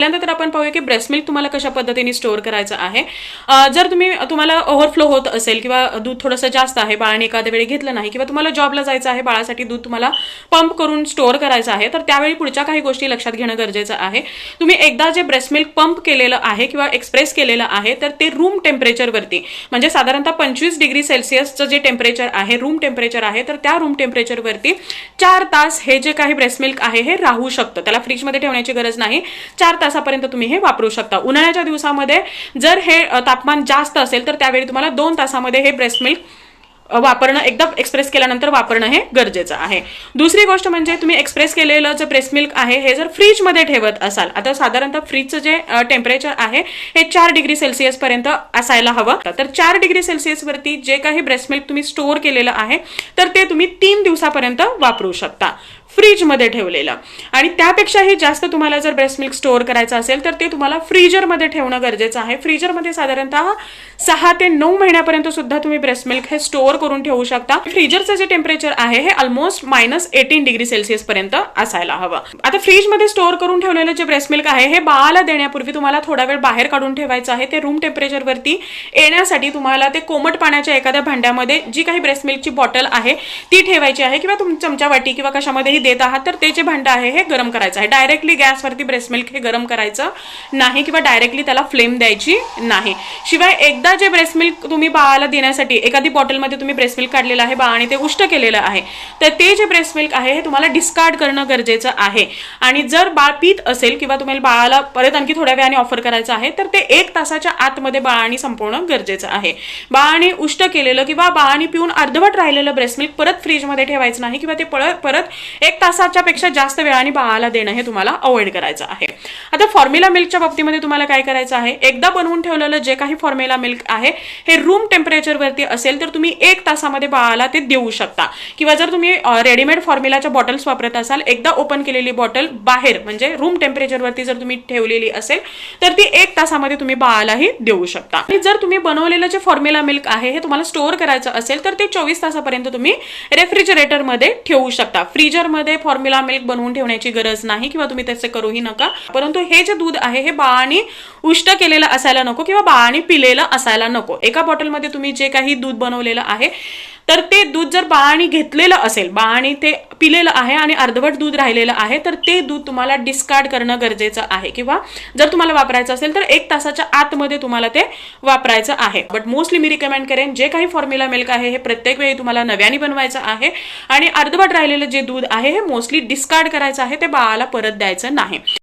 पहिल्यांदा तर आपण पाहूया की ब्रेस्ट मिल्क तुम्हाला कशा पद्धतीने स्टोअर करायचं आहे. जर तुम्ही तुम्हाला ओव्हरफ्लो होत असेल किंवा दूध थोडंसं जास्त आहे बाळाने एखाद्या वेळी घेतलं नाही किंवा तुम्हाला जॉबला जायचं आहे बाळासाठी दूध तुम्हाला पंप करून स्टोअर करायचं आहे तर त्यावेळी पुढच्या काही गोष्टी लक्षात घेणं गरजेचं आहे. तुम्ही एकदा जे ब्रेस्ट मिल्क पंप केलेलं आहे किंवा एक्सप्रेस केलेलं आहे तर ते रूम टेम्परेचरवरती म्हणजे साधारणतः पंचवीस डिग्री सेल्सिअसचं जे टेम्परेचर आहे रूम टेम्परेचर आहे तर त्या रूम टेम्परेचरवरती चार तास हे जे काही ब्रेस्ट मिल्क आहे हे राहू शकतं. त्याला फ्रीजमध्ये ठेवण्याची गरज नाही. चार तास तासापर्यंत तुम्ही हे वापरू शकता. उन्हाळ्याच्या दिवसामध्ये जर हे तापमान जास्त असेल तर त्यावेळी तुम्हाला दोन तासामध्ये हे ब्रेस्ट मिल्क वापरणं एकदम एक्सप्रेस केल्यानंतर वापरणं हे गरजेचं आहे. दुसरी गोष्ट म्हणजे तुम्ही एक्सप्रेस केलेलं जे ब्रेस्ट मिल्क आहे हे जर फ्रीजमध्ये ठेवत असाल आता साधारणतः फ्रीजचं जे टेम्परेचर आहे हे चार डिग्री सेल्सिअस पर्यंत असायला हवं. तर चार डिग्री सेल्सिअस वरती जे काही ब्रेस्ट मिल्क तुम्ही स्टोअर केलेलं आहे तर ते तुम्ही तीन दिवसापर्यंत वापरू शकता. फ्रीजमध्ये ठेवलेलं. आणि त्यापेक्षाही जास्त तुम्हाला जर ब्रेस्ट मिल्क स्टोअर करायचं असेल तर ते तुम्हाला फ्रीजरमध्ये ठेवणं गरजेचं आहे. फ्रीजरमध्ये साधारणतः सहा ते नऊ महिन्यापर्यंत सुद्धा तुम्ही ब्रेस्ट मिल्क हे स्टोअर करून ठेवू शकता. फ्रीजरचं जे टेम्परेचर आहे हे almost minus eighteen degree Celsius पर्यंत असायला हवं. आता फ्रीजमध्ये स्टोअर करून ठेवलेलं जे ब्रेस्ट मिल्क आहे हे बाळाला देण्यापूर्वी तुम्हाला थोडा वेळ बाहेर काढून ठेवायचं आहे. ते रूम टेम्परेचरवरती येण्यासाठी तुम्हाला ते कोमट पाण्याच्या एखाद्या भांड्यामध्ये जी काही ब्रेस्ट मिल्कची बॉटल आहे ती ठेवायची आहे किंवा तुम चमचा वाटी किंवा कशामध्येही देत आहात तर ते जे भांडं आहे हे गरम करायचं आहे. डायरेक्टली गॅसवरती ब्रेस्ट मिल्क हे गरम करायचं नाही किंवा डायरेक्टली त्याला फ्लेम द्यायची नाही. शिवाय एकदा जे ब्रेस्ट मिल्क तुम्ही बाळाला देण्यासाठी एखादी बॉटलमध्ये तुम्ही ब्रेस्ट मिल्क काढलेलं आहे बाळाने ते उष्ट केलेलं आहे तर ते जे ब्रेस्ट मिल्क आहे हे तुम्हाला डिस्कार्ड करणं गरजेचं आहे. आणि जर बाळ पीत असेल किंवा तुम्हाला बाळाला परत आणखी थोड्या वेळाने ऑफर करायचं आहे तर ते एक तासाच्या आतमध्ये बाळाने संपवणं गरजेचं आहे. बाळाने उष्ट केलेलं किंवा बाळाने पिऊन अर्धवट राहिलेलं ब्रेस्ट मिल्क परत फ्रीजमध्ये ठेवायचं नाही किंवा ते परत परत एक तासाच्या पेक्षा जास्त वेळाने बाळाला देणं हे तुम्हाला अवॉइड करायचं आहे. आता फॉर्म्युला मिल्कच्या बाबतीमध्ये तुम्हाला काय करायचं आहे? एकदा बनवून ठेवलेलं जे काही फॉर्म्युला मिल्क आहे हे रूम टेम्परेचरवरती असेल तर तुम्ही एक तासामध्ये बाळाला ते देऊ शकता. किंवा जर तुम्ही रेडीमेड फॉर्म्युलाच्या बॉटल्स वापरत असाल एकदा ओपन केलेली बॉटल बाहेर म्हणजे रूम टेम्परेचरवरती जर तुम्ही ठेवलेली असेल तर ती एक तासामध्ये तुम्ही बाळालाही देऊ शकता. आणि जर तुम्ही बनवलेलं जे फॉर्म्युला मिल्क आहे हे तुम्हाला स्टोअर करायचं असेल तर ते चोवीस तासापर्यंत तुम्ही रेफ्रिजरेटरमध्ये ठेवू शकता. फ्रीजरमध्ये फॉर्म्युला मिल्क बनवून ठेवण्याची गरज नाही किंवा तुम्ही त्याचे करूही नका. परंतु हे जे दूध आहे हे बाळाने उष्ट केलेलं असायला नको किंवा बाळाने पिलेलं असायला नको. एका बॉटलमध्ये तुम्ही जे काही दूध बनवलेलं आहे तर ते दूध जर बाळाने घेतलेलं असेल बाळाने ते पिलेलं आहे आणि अर्धवट दूध राहिलेलं आहे तर ते दूध तुम्हाला डिस्कार्ड करणं गरजेचं आहे. किंवा जर तुम्हाला वापरायचं असेल तर एक तासाच्या आतमध्ये तुम्हाला ते वापरायचं आहे. बट मोस्टली मी रिकमेंड करेन जे काही फॉर्म्युला मिल्क आहे हे प्रत्येक वेळी तुम्हाला नव्याने बनवायचं आहे आणि अर्धवट राहिलेलं जे दूध आहे हे मोस्टली डिस्कार्ड करायचं आहे ते बाळाला परत द्यायचं नाही.